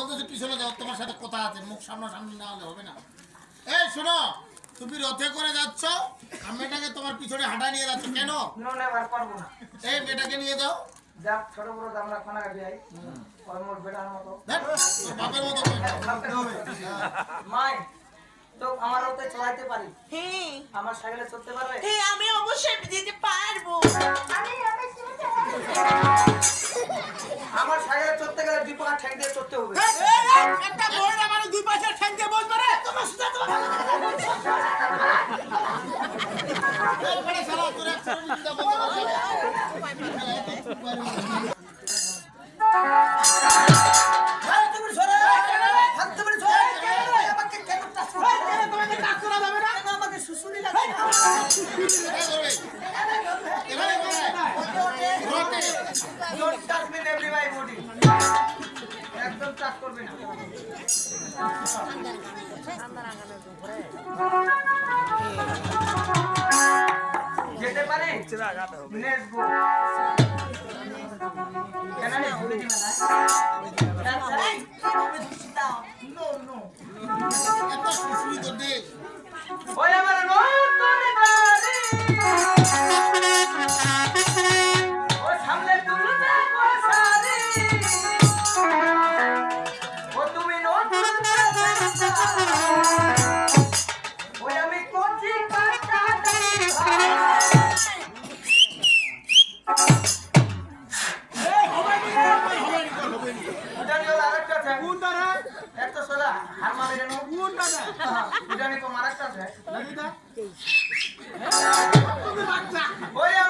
বলতেছে পিছনে যাও তোমার সাথে কথা আছে মুখ সামনাসামনি না হলে হবে না। এই শোনো তুমি রথে করে যাচ্ছ আর মেয়েটাকে তোমার পিছনে হাঁটা নিয়ে যাচ্ছ। কেন? পারব না এই মেয়েটাকে নিয়ে যাও। যাক ছোট বড় আমরা খানা খাবি আই। ওর মোর মতো। বাপের মতো মাই তো আমার ওতে চড়াইতে পারি? হ্যাঁ। আমার সাইকেলে চড়তে পারবে? হ্যাঁ আমি অবশ্যই পারব। আমার সাইকেলে দুই পাকা ঠ্যাং দিয়ে চড়তে হবে। একটা বড় আমার দুই পাশে ঠ্যাং দিয়ে বসবে রে। তোমার সাথে তোমার এই বেটা শালা, তোর একদম টাচ করবে না। যেতে পারে। ওই আমার নতুন গাড়ি ও সামনে তুলবে গো কেন উডানি তো মারাকটা আছে ওই আমার নতুন